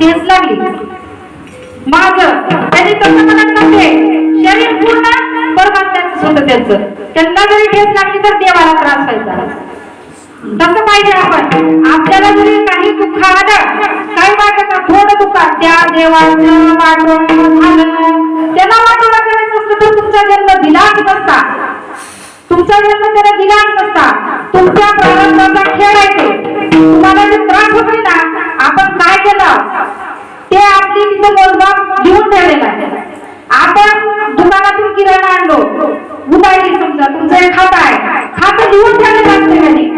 ठेस लागली. माझं त्यांनी तसं म्हणत नव्हते. शरीर पूर्ण परमात्म्याचं होतं त्यांचं. त्यांना जरी ठेच लागली तर देवाला त्रास व्हायचा. तसं पाहिजे आपण. आपल्याला जरी काही दुःख आलं काही वाटत थोडं दुःख त्या देवाचं वाटोळं झालं. त्यांना वाटोळा करायचं असलं तर तुमचा जन्म दिलाच नसता. तुमचा जन्म त्याला दिला नसता तुमच्या प्रारंभाचा खेळ आहे ते. तुम्हाला जे त्रास होतोय ना आपण काय केलं? ते आपली तिथं मोजमाप घेऊन ठेवलेलं आहे. आपण दुकानातून किराणा आणलो. उदाहरणी समजा तुमचं एक खातं आहे. खातं लिहून ठेवलेलं असते कधी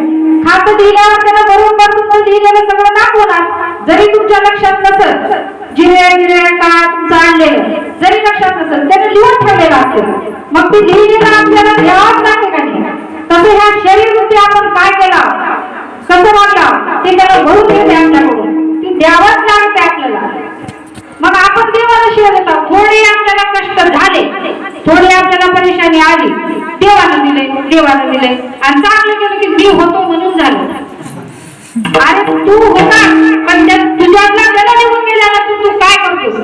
खातं दिल्यावर त्याला बरोबर तुम्हाला लिहिलेलं सगळं दाखवणार. जरी तुमच्या लक्षात नसत जिरे जिरे का तुमचं आणलेलं. जरी लक्षात नसत त्याने लिहून ठेवलेलं असेल. मग ते लिहिलेलं ते आपण काय केला? कसं वागलं? ते त्याला भरून घेते आपल्याकडून. ते द्यावंच लागते आपल्याला. मग आपण देवाला शिवाय देतो. थोडे आपल्याला कष्ट झाले. थोडे आपल्याला परेशानी आली. देवानं दिले देवानं दिले. आणि चांगलं केलं की मी होतो म्हणून झालं. अरे तू होता पण तुझ्यातला गला निघून गेल्याला तू तू काय करतोस?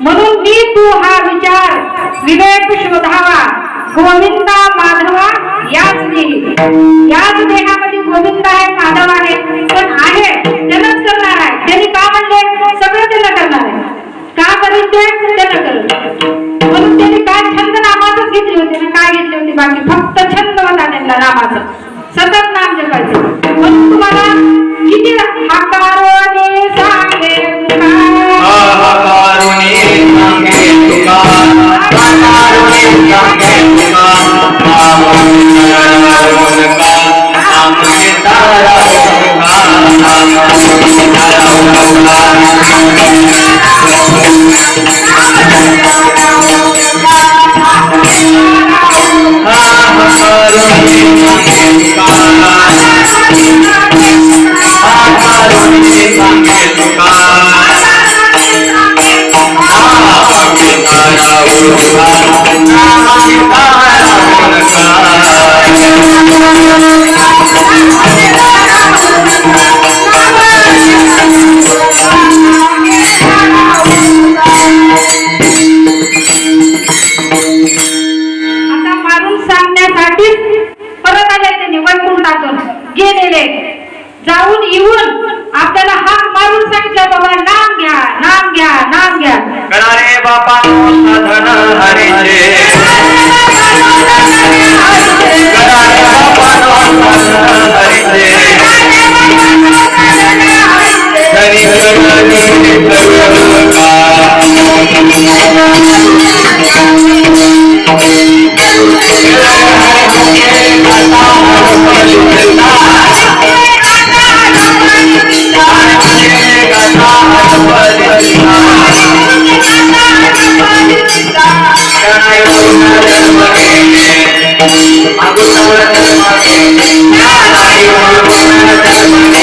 म्हणून मी तू हा विचार विवेक शोधावा गोविंदा माधवा याच देही याच देहामध्ये गोविंद आहे माधव आहे पण आहे त्यानंच करणार आहे. त्यांनी का म्हणले? सगळं त्याला करणार आहे. का करेल ते? त्याला करेल म्हणून त्यांनी काय छंद आता आणि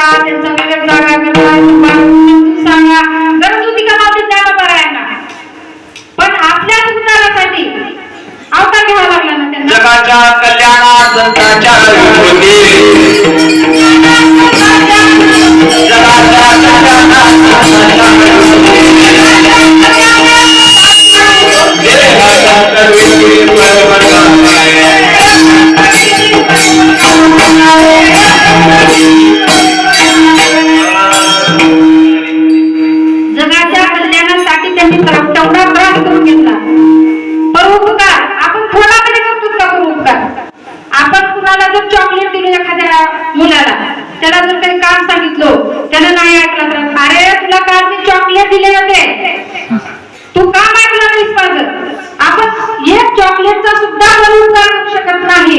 Gracias, amigos. तू का मागला नाहीस माझं? आपण एक चॉकलेटचा सुद्धा बलुत्कार करू शकत नाही.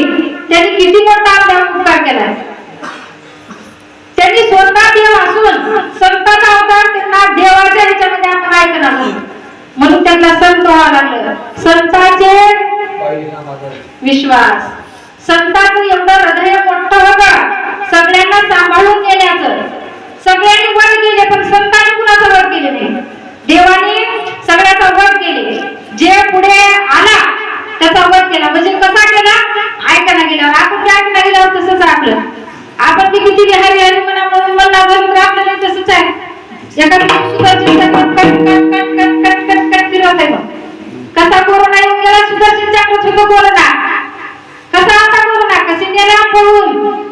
त्यांनी किती मोठा आपला उपकार केला त्यांनी स्वतः देव असून संतांना अवतार त्यांना देवाच्या ह्याच्यामध्ये आपण ऐकणार नाही म्हणून त्यांना संत व्हावं लागलं. संताचे विश्वास. संताचं एवढं हृदय मोठं होतं. सगळ्यांना सांभाळून गेल्याचं सगळ्यांनी वर गेले पण संतांनी कुणाचं वर गेले नाही? देवाने सगळ्याचा वध केले. जे पुढे आला त्याचा वध केला. म्हणजे कसा केला? ऐकायला गेल्यावर. आपण जे ऐकायला गेल्यावर तसंच आपलं आपण ती किती हरी हरी म्हणा म्हणून म्हणणार तर आपल्याला तसंच आहे. एका कसा कोरोना येऊन गेला सुदर्शनच्या सुद्धा कोरोना कसा आता कोरोना? कसे नेला पळून?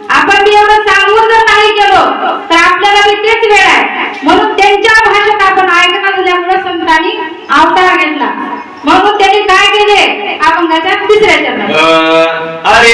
आपण एवढं सांगून जर नाही गेलो तर आपल्याला तेच वेळ आहे. म्हणून त्यांच्या भाषेत आपण नसल्यामुळे संतांनी अवतार घेतला मग त्यांनी काय केले? अभंगाच्या तिसऱ्या चरणात अरे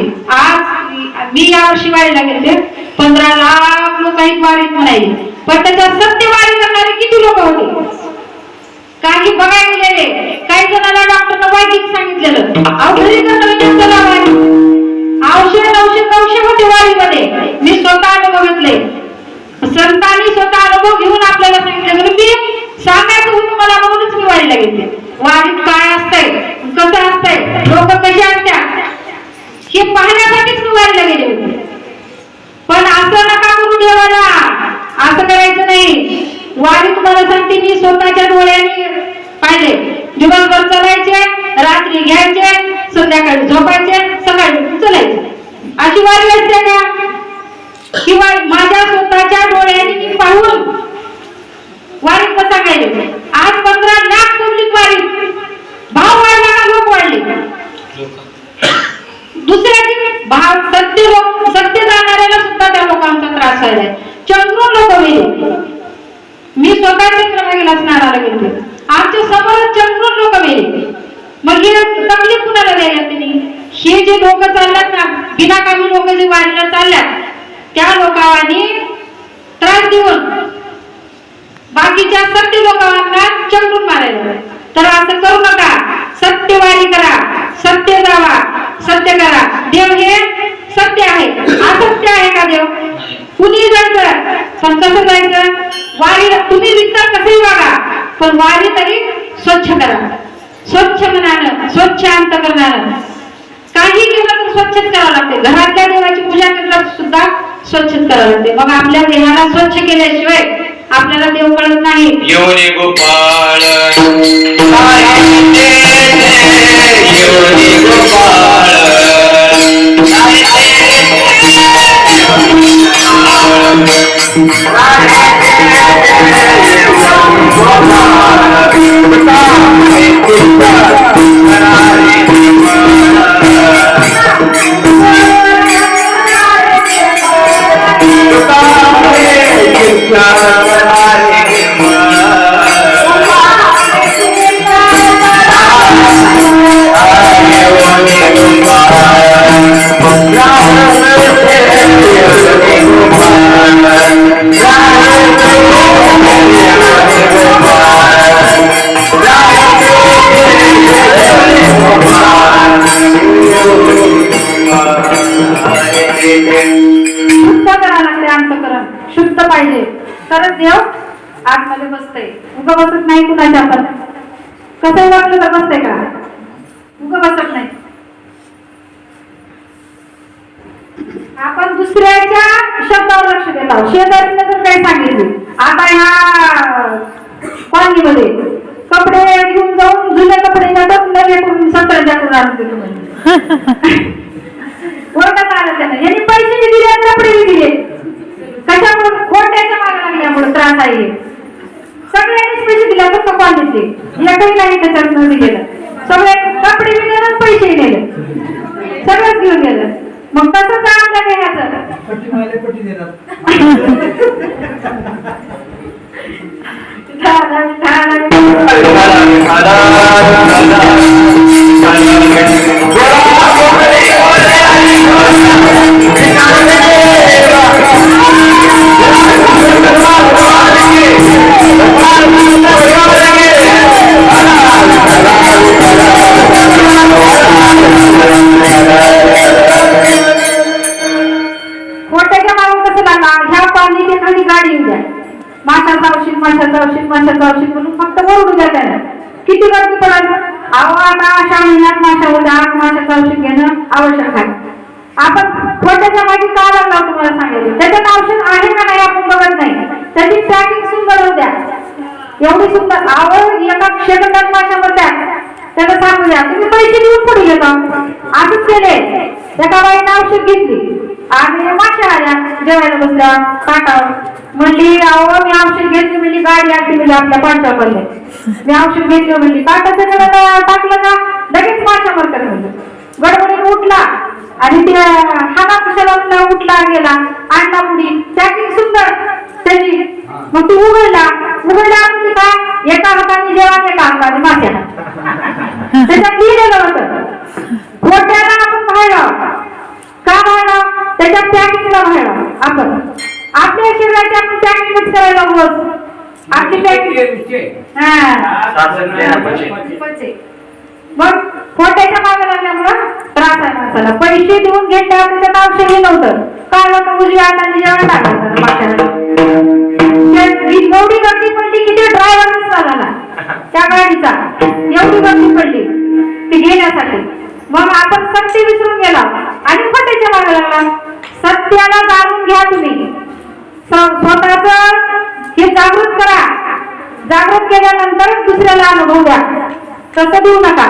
सांगते आज मी यावर्षी वारीला गेले पंधरा लाख लोक वारीत म्हणायचे. पण त्याच्या सत्य वारी करणारे किती लोक होते? काही बघायला गेलेले काही जणांना डॉक्टर वाईट सांगितलेलं. औषध औषध औषध होते मी स्वतः अनुभवतले संतांनी स्वतः अनुभव घेऊन आपल्याला सांगितलं. मी सांगायचं तुम्हाला म्हणूनच मी वारीला घेतले वारीत काय असतंय? कसं असतंय? लोक कशी असतात हे पाहण्यासाठीच मी गेले होते. पण असं नका करू देवाला. असं करायचं नाही. वारी तुम्हाला सांगते मी स्वतःच्या डोळ्यांनी पाहिले. दिवसभर चलायचे रात्री घ्यायचे संध्याकाळी झोपायचे सकाळी चलायचे. अशी वारी असते का? किंवा माझ्या स्वतःच्या डोळ्यांनी मी पाहून वारीत कसा गेले आज पंधरा लाख पब्लिक वारीत भाव वाढला का? लोक वाढले? दुसऱ्या भाग भाव सत्य लोक सत्य जाणाऱ्याला सुद्धा त्या लोकांचा त्रास व्हायला चंद्रून लोक गेले मी स्वतः चंद्रभागेला स्नानाला गेले आमच्यासमोर चंद्रून लोक मेले मग हे म्हणजे तकलीफ कुणाला द्यायला त्यांनी हे जे लोक चालल्यात ना बिनाकामी लोक जे वारीला चालल्यात त्या लोकांनी त्रास देऊन बाकीच्या सत्य लोकांना चंद्रून मारायला तर असं करू नका. सत्यवारी करा. सत्य जावा. सत्य करा. देव हे सत्य आहे. असत्य आहे का देव? कुणी जायचं? पण कसं जायचं? वारी तुम्ही विचार कसंही वागा. पण वारी तरी स्वच्छ करा. स्वच्छ मनानं स्वच्छ अंत करणार काही केलं तर स्वच्छच करावं लागते. घरातल्या देवाची पूजा केलं सुद्धा स्वच्छच करावं लागते. मग आपल्या देहाला स्वच्छ केल्याशिवाय आपल्याला देव कळत नाही. गोपाळ. उग बसत नाही. आपण दुसऱ्याच्या शब्दावर लक्ष देत आहोत. शेजारीने जर काही सांगितले आता ह्या कॉलनीमध्ये कपडे घेऊन जाऊन जुने कपडे जातात नवे करून सतराच्या करून आणून देतो म्हणजे. ओळखत आलं त्यानं यांनी पैसे बी दिले कपडे बी दिले. कशामुळे खोट्याच्या मागे लागल्यामुळे त्रास आहे. सगळ्यांनीच पैसे दिले फक्त कॉलेजचे एकही नाही त्याच्यात दिलेलं सगळे कपडे आणि पैसे नेले सगळंच घेऊन गेलं मग तसंच आहे आपल्या देहाचं एका बाईनं औषध घेतली. आणि माशा आल्या. जेवायला बसल्या ताटावर म्हणली अहो मी औषध घेतली म्हणली गाडी आली म्हणली आपल्या पंचावरले मी औषध घेतलं म्हणली ताटाचं जरा टाकलं का? लगेच माशा मरतात म्हणलं. गडबडीने उठला. आणि त्या हाना कुशला उठला गेला. आणला पुढी. पॅकिंग सुंदर त्याची मग ती उघडला उघडला म्हणजे काय एका हाताने जेवण एका हाताने माश्या त्याच्यात लिहिलेलं होतं. खोट्याला आपण पाहिलं का पाहिलं त्याच्या पॅकिंगला पाहिलं आपण. आपल्या शरीराची आपण पॅकिंगच करायला रोज आपली पॅकिंग हा. मग खोट्याच्या मागे लागल्यामुळं त्रास आहे माणसाला. पैसे देऊन घेतल्यावर त्याचं नाव शरी नव्हतं. काय होतं? उजव्या हाताने जेवण टाकायचं माशाला. दुसऱ्याला अनुभव द्या. तसं देऊ नका.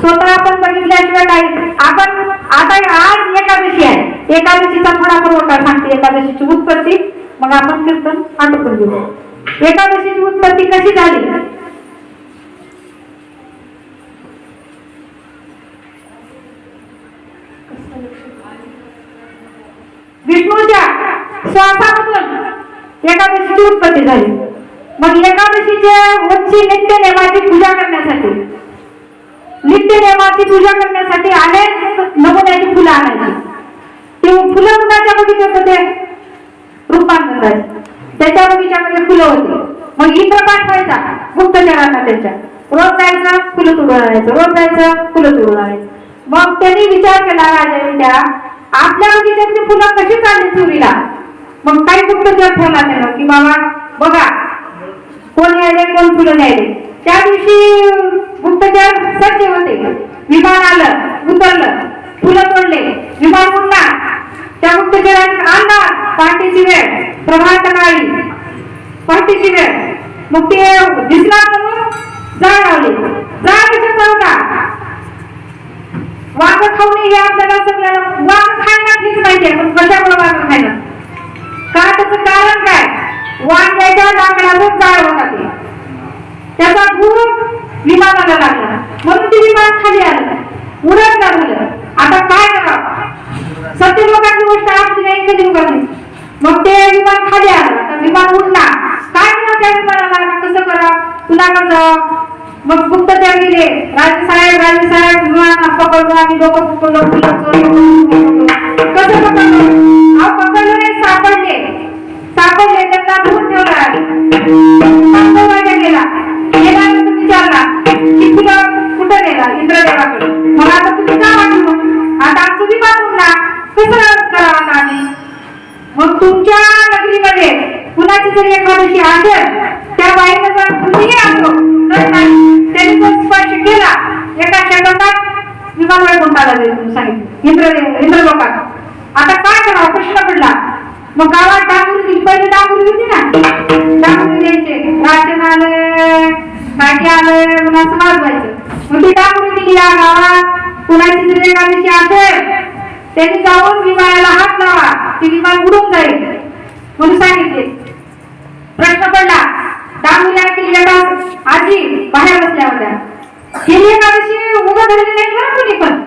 स्वतः आपण बघितल्याशिवाय काही आपण आता आज एकादशी आहे. एकादशीचा थोडा पुरवठा सांगते. एकादशीची उत्पत्ती. मग आपण कीर्तन आटोपून घेऊ. एकादशीची उत्पत्ती कशी झाली? विष्णूच्या श्वासामधून एकादशीची उत्पत्ती झाली. मग एकादशीच्या वरची नित्य नियमाची पूजा करण्यासाठी. नित्य नियमाची पूजा करण्यासाठी अनेक नमुन्याची फुलं आणायची. ते फुलं कुणाच्या बगीच्यात होते? रूपांतराचे. त्याच्या बगीच्यामध्ये फुलं होते. मग इंद्र पाठवायचा गुप्तचरांना त्याच्या. रोज जायचं फुलं तुडून आणायचं. रोज जायचं फुलं तुडून आणायचं. मग त्यांनी विचार केला राजाने त्या आपल्या बगीच्यातली फुलं कशी चालली चोरीला? मग काही गुप्तचर ठेवला त्यानं की बाबा बघा कोण यायले कोण फुलं न्यायले त्या दिवशी गुप्तचर सज्ज होते. विमान आलं उतरलं फुलं तोडले विमान उडला. त्या गुप्तचरात आणला पहाटेची वेळ प्रभात काळी पहाटेची वेळ. मग ते दिसला म्हणून जाळ लावले जाळ कशाचा होता वाघ खाऊन नये आपल्याला सगळ्याला वाघ खायला घेत माहितीये पण कशामुळे वांग्याच्या लाकडाचं जाळ होता ते. त्याचा धूर विमानाला लागला. म्हणून ते विमान खाली आलं उडत झालं आता काय करावं? सत्य लोकांची गोष्ट आपली नाही कधी उघडली. मग ते विमान खाली आलं. आता विमान उडला. काय करा त्या विमानाला? कसं करा? तुला कसं? मग गुप्तचर गेले. राजे साहेब राजे साहेब विमान पकडलो आणि लोक पकडलो कसं पकडलो अहो पकडलो नाही सापडले सापडले त्यांना धरून ठेवला गेला. गेला विचारला की तुला कुठं नेला? इंद्रदेवाकडे मला आता तुम्ही का वाटलं आता आमचं विमान कसं करावं आम्ही? मग तुमच्या नगरीमध्ये कुणाची जरी एखादशी असेल त्या बाईला जर तुम्ही असो तर नाही त्यांनी जर स्पर्श केला एका सेकंदात विमान कोणता लागेल सांगितलं. इंद्र इंद्रलोकात आता काय करावं? प्रश्न पडला. मग गावात डांगुरी दिली पहिली डांगुरी होती ना डांगुरी द्यायचे. राशन आलं काठी आलं पुन्हा असं वाजवायचं. मग ती डांगुरी दिली या गावात कुणाची जर एखादशी असेल त्यांनी जाऊन विमानाला हात लावा. ती विमान उडून जाईल. म्हणून सांगितले. प्रश्न पडला. डांगुरी ऐकली आजी बाहेर बसल्या होत्या. गेली एकादशी उभं धरली नाही बरं कोणी पण.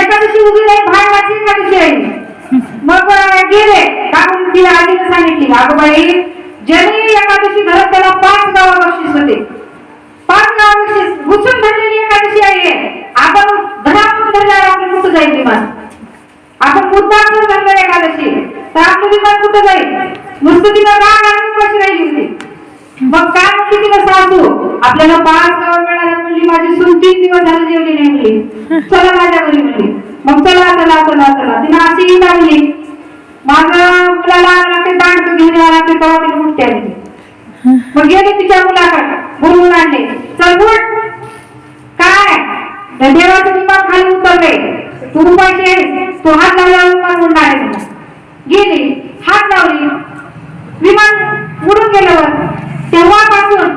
एकादशी उभी नाही भावाची एकादशी आहे मग अं, गेले डांगुरी तिला आजीने सांगितली बाई ज्यांनी एकादशी धरत त्याला पाच गाव बक्षीस होते. पाच गाव बक्षीस. गुचून धरलेली एकादशी आहे. आपण धरातून धरल्यावर आपलं कुठं जाईल विमान? आपण मुद्दाम जर धरलं एकादशी. तर आपलं विमान कुठं जाईल? नुसतं तिला राग आणि उपाशी राहिली होती. मग काय म्हणली तिला सासू? आपल्याला पाच गाव मिळाल्या म्हणली माझी सून तीन दिवस झाले जेवली नाही म्हणली. चला माझ्या घरी म्हणली. मग चला चला चला चला. तिला अशी लागली मग मुलाला लागते दांड घेऊन यावं लागते तेव्हा तिला मुठ्या दिली मग गेले तिच्या मुलाकडे. बोलवून आणले. चल उठ. काय? देवाचं विमान खाली उतरले. तू रुपायचे तो हात लावला विमान उडणार आहे गेली. हात लावली. विमान उडून गेलं. वर तेव्हापासून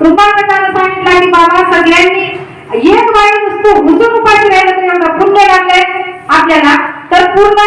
रुपांतरानं सांगितलं की बाबा सगळ्यांनी एक वाईट वस्तू हुजून उपाशी राहिलं तर एवढं पुण्य लागले आपल्याला तर पूर्ण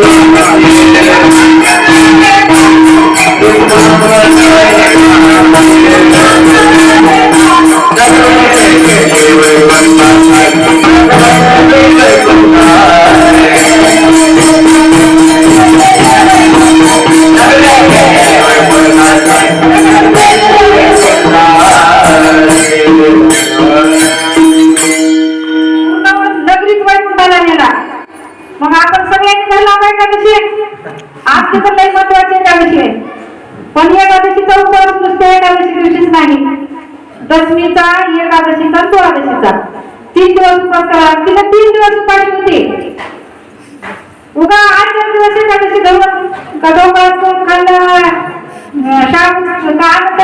嗯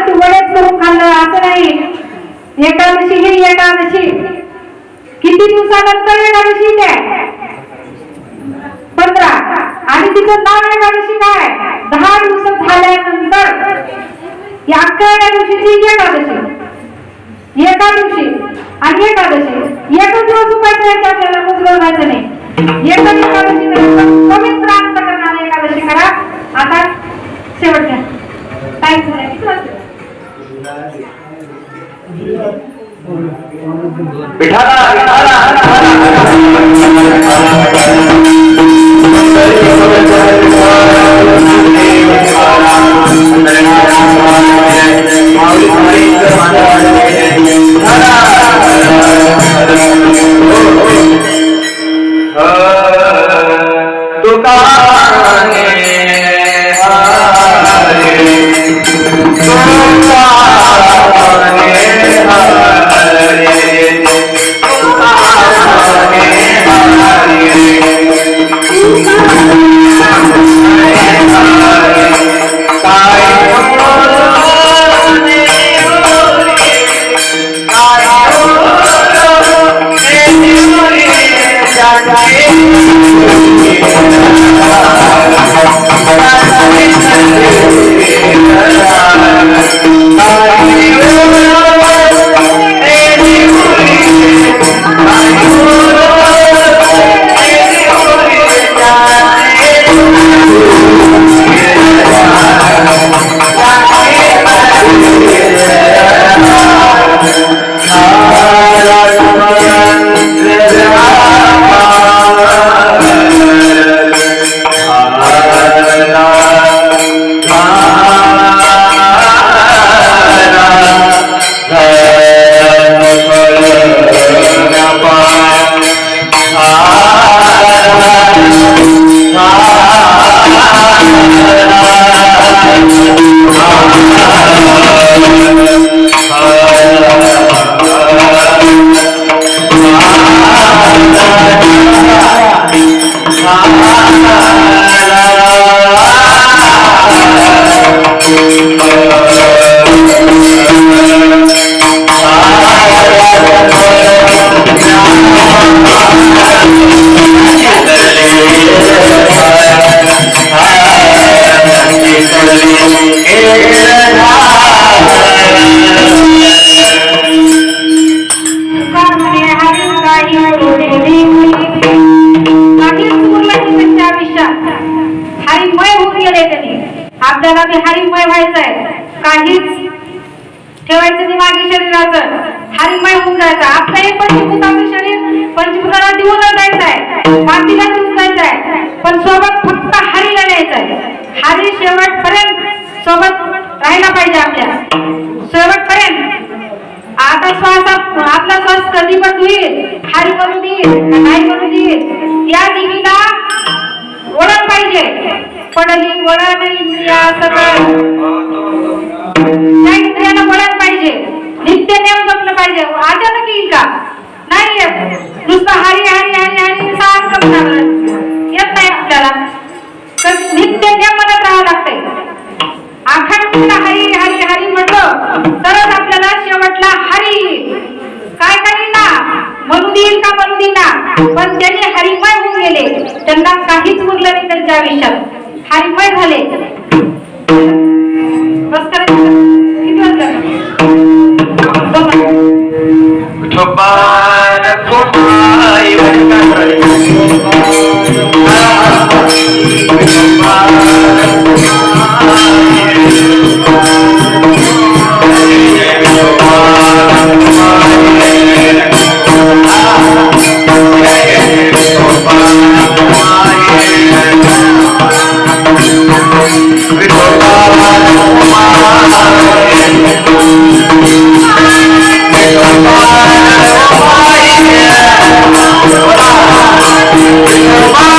का आता ते वडेच करून खाल्लं असं नाही. एकादशी ही एकादशी. किती दिवसानंतर एकादशी काय पंधरा. आणि तिचं नाव एकादशी काय? दहा दिवस झाल्यानंतर. या अकराव्या दिवशीची एकादशी. एका दिवशी आणि एकादशी. एकच दिवस उपाय करायचे आपल्याला मुसलं व्हायचं नाही. एकच एकादशी करायचं कमीत प्रांत करणारी एकादशी करा. आता शेवटच्या टाईम झाला किती वाजले? विठाला Wow. राहायला पाहिजे आपल्या. शेवटपर्यंत. आता श्वास आपला श्वास कधी पण देईल हारी करू देईल नाही करू देईल? या देवीला वळण पाहिजे. पडली वळण इंद्रिया सगळं त्या इंद्रियाला वळण पाहिजे. नित्य नेम जपलं पाहिजे. अचानक येईल का? नाही येत. नुसतं हरी हरी हरी हरी सारखं येत नाही आपल्याला. तर नित्य नेम म्हणत राहावं लागतंय. अखंड हरी हरी हरी म्हटलं तरच आपल्याला शेवटला हरी. काय काही ना म्हणू देईल का म्हणू देईना? पण त्याने हरिमय होऊन गेले. त्यांना काहीच उरलं नाही त्यांच्या आयुष्यात हरिमय झाले. बस करायचं Bye.